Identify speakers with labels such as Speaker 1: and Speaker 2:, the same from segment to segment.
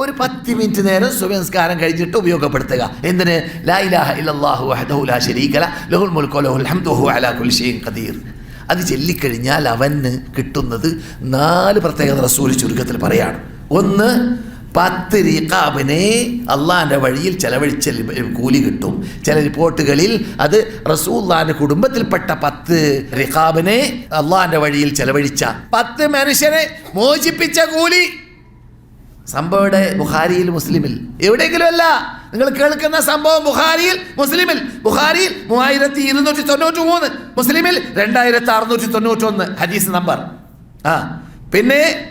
Speaker 1: ഒരു പത്ത് മിനിറ്റ് നേരം സുബംസ്കാരം കഴിഞ്ഞിട്ട് ഉപയോഗപ്പെടുത്തുക. എന്തിന്? ലഹുൽ വഹുവ അലാ ഖദീർ. അത് ചൊല്ലിക്കഴിഞ്ഞാൽ അവന് കിട്ടുന്നത് നാല് പ്രത്യേകത റസൂൽ ചുരുക്കത്തിൽ പറയാണ്. ഒന്ന് പത്ത് റീഖാബിനെ അള്ളാഹിന്റെ വഴിയിൽ ചെലവഴിച്ച കൂലി കിട്ടും. ചില റിപ്പോർട്ടുകളിൽ അത് റസൂല്ലാന്റെ കുടുംബത്തിൽപ്പെട്ട പത്ത് റിഖാബിനെ അള്ളാഹിന്റെ വഴിയിൽ ചെലവഴിച്ച പത്ത് മനുഷ്യനെ മോചിപ്പിച്ച കൂലി സംഭവം ഇവിടെ ബുഖാരിയിൽ മുസ്ലിമിൽ. എവിടെയെങ്കിലും അല്ല നിങ്ങൾ കേൾക്കുന്ന സംഭവം ബുഹാരിയിൽ മുസ്ലിമിൽ. ബുഹാരിയിൽ മൂവായിരത്തി ഇരുന്നൂറ്റി തൊണ്ണൂറ്റി മൂന്ന് മുസ്ലിമിൽ രണ്ടായിരത്തി അറുന്നൂറ്റി തൊണ്ണൂറ്റി ഒന്ന് ഹദീസ് നമ്പർ ആ പിന്നെ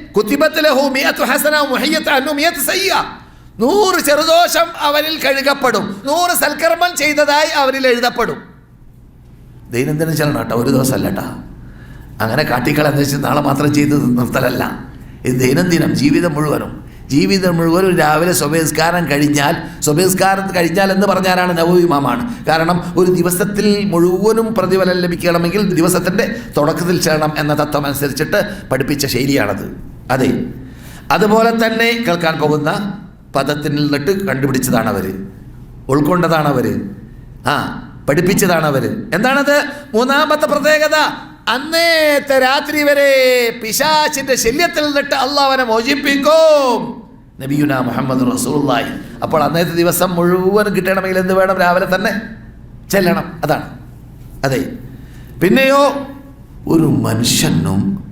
Speaker 1: നൂറ് ചെറുദോഷം അവരിൽ കഴുകപ്പെടും. നൂറ് സൽക്കർമ്മം ചെയ്തതായി അവരിൽ എഴുതപ്പെടും. ദൈനംദിനം ചെല്ലണം കേട്ടോ. ഒരു ദിവസമല്ല കേട്ടോ. അങ്ങനെ കാട്ടിക്കളെന്ന് വെച്ച് നാളെ മാത്രം ചെയ്ത് നിർത്തലല്ല. ഇത് ദൈനംദിനം ജീവിതം മുഴുവനും. ജീവിതം മുഴുവൻ രാവിലെ സ്വബേസ്കാരം കഴിഞ്ഞാൽ സ്വബേസ്കാരം കഴിഞ്ഞാൽ എന്ന് പറഞ്ഞാലാണ് നവവിമാമാണ് കാരണം ഒരു ദിവസത്തിൽ മുഴുവനും പ്രതിഫലം ലഭിക്കണമെങ്കിൽ ദിവസത്തിന്റെ തുടക്കത്തിൽ ചെയ്യണം എന്ന തത്വം അനുസരിച്ചിട്ട് പഠിപ്പിച്ച ശൈലിയാണത്. അതെ. അതുപോലെ തന്നെ കേൾക്കാൻ പോകുന്ന പദത്തിൽ നിന്നിട്ട് കണ്ടുപിടിച്ചതാണ് അവർ ഉൾക്കൊണ്ടതാണ് അവർ ആ പഠിപ്പിച്ചതാണ് അവർ എന്താണത്? മൂന്നാമത്തെ പ്രത്യേകത. അന്നേത്തെ രാത്രി വരെ പിശാചിന്റെ ശല്യത്തിൽ നിന്നിട്ട് അള്ളാഹ് മോചിപ്പിക്കും. നബിയുന മുഹമ്മദ് റസൂലുള്ളാഹി. അപ്പോൾ അന്നത്തെ ദിവസം മുഴുവൻ കിട്ടണമെങ്കിൽ എന്ത് വേണം? രാവിലെ തന്നെ ചെല്ലണം. അതാണ്. അതെ. പിന്നെയോ ഒരു മനുഷ്യനും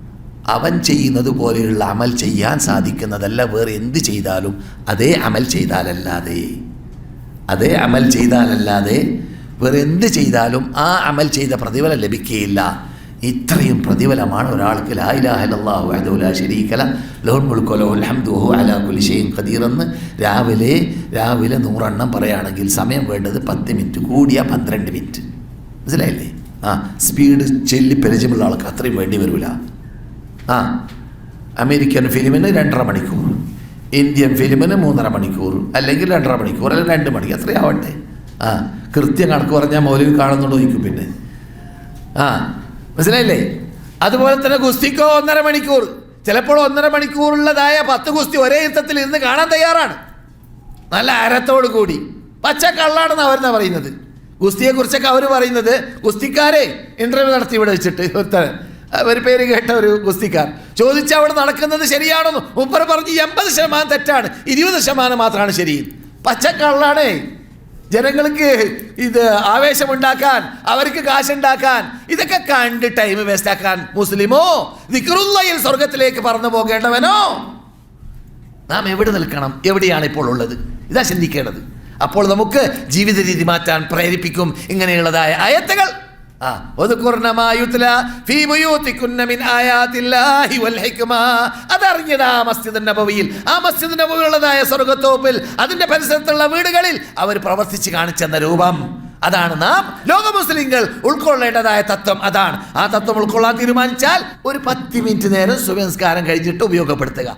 Speaker 1: അവൻ ചെയ്യുന്നത് പോലെയുള്ള അമൽ ചെയ്യാൻ സാധിക്കുന്നതല്ല. വേറെ എന്ത് ചെയ്താലും അതേ അമൽ ചെയ്താലല്ലാതെ അതേ അമൽ ചെയ്താലല്ലാതെ വേറെ എന്ത് ചെയ്താലും ആ അമൽ ചെയ്ത പ്രതിഫലം ലഭിക്കുകയില്ല ഇത്രയും പ്രതിഫലമാണ് ഒരാൾക്ക് ലാ ഇലാഹ ഇല്ലല്ലാഹു വഹ്ദഹു ലാ ശരീക ലഹുൽ മുൽക്കു വലഹുൽ ഹംദു അലാ രാവിലെ രാവിലെ നൂറെണ്ണം പറയുകയാണെങ്കിൽ സമയം വേണ്ടത് പത്ത് മിനിറ്റ് കൂടിയ പന്ത്രണ്ട് മിനിറ്റ്. മനസ്സിലായില്ലേ? ആ സ്പീഡ് ചെല്ലി പരിചയമുള്ള ആൾക്ക് അത്രയും വേണ്ടി വരില്ല ആ അമേരിക്കൻ ഫിലിമിന് രണ്ടര മണിക്കൂർ ഇന്ത്യൻ ഫിലിമിന് മൂന്നര മണിക്കൂർ അല്ലെങ്കിൽ രണ്ടര മണിക്കൂർ അല്ലെങ്കിൽ രണ്ട് മണിക്കൂർ അത്രയാവട്ടെ ആ കൃത്യം കണക്ക് പറഞ്ഞാൽ മൗലവി കാണുന്നുണ്ടോ ചോദിക്കും പിന്നെ. ആ മനസ്സിലായില്ലേ? അതുപോലെ തന്നെ ഗുസ്തിക്കോ ഒന്നര മണിക്കൂർ. ചിലപ്പോൾ ഒന്നര മണിക്കൂറുള്ളതായ പത്ത് ഗുസ്തി ഒരേ യുദ്ധത്തിൽ ഇരുന്ന് കാണാൻ തയ്യാറാണ്. നല്ല അരത്തോടു കൂടി. പച്ച കള്ളാണെന്ന് അവരെന്നാ പറയുന്നത്? ഗുസ്തിയെ കുറിച്ചൊക്കെ അവർ പറയുന്നത് ഗുസ്തിക്കാരെ ഇന്റർവ്യൂ നടത്തി ഇവിടെ വെച്ചിട്ട് ഒരുത്തൻ. ഒരു പേര് കേട്ട ഒരു ഗുസ്തിക്കാർ ചോദിച്ച അവിടെ നടക്കുന്നത് ശരിയാണെന്ന് മുപ്പർ പറഞ്ഞ് എൺപത് ശതമാനം തെറ്റാണ് ഇരുപത് ശതമാനം മാത്രമാണ് ശരി. പച്ചക്കള്ളാണേ. ജനങ്ങൾക്ക് ഇത് ആവേശമുണ്ടാക്കാൻ അവർക്ക് കാശുണ്ടാക്കാൻ ഇതൊക്കെ കണ്ട് ടൈം വേസ്റ്റ് ആക്കാൻ മുസ്ലിമോ ദിക്റുള്ളയിൽ സ്വർഗത്തിലേക്ക് പറന്നു പോകേണ്ടവനോ? നാം എവിടെ നിൽക്കണം? എവിടെയാണ് ഇപ്പോൾ ഉള്ളത്? ഇതാ ചിന്തിക്കേണ്ടത്. അപ്പോൾ നമുക്ക് ജീവിത രീതി മാറ്റാൻ പ്രേരിപ്പിക്കും ഇങ്ങനെയുള്ളതായ ആയത്തുകൾ. അതറിഞ്ഞതാ മസ്ജിദ് നബവിയിൽ. ആ മസ്ജിദ് നബവിയുള്ളതായ സ്വർഗത്തോപ്പിൽ അതിന്റെ പരിസരത്തുള്ള വീടുകളിൽ അവർ പ്രവർത്തിച്ച് കാണിച്ചെന്ന രൂപം. അതാണ് നാം ലോക മുസ്ലിങ്ങൾ ഉൾക്കൊള്ളേണ്ടതായ തത്വം. അതാണ്. ആ തത്വം ഉൾക്കൊള്ളാൻ തീരുമാനിച്ചാൽ ഒരു പത്ത് മിനിറ്റ് നേരം സുബംസ്കാരം കഴിഞ്ഞിട്ട് ഉപയോഗപ്പെടുത്തുക.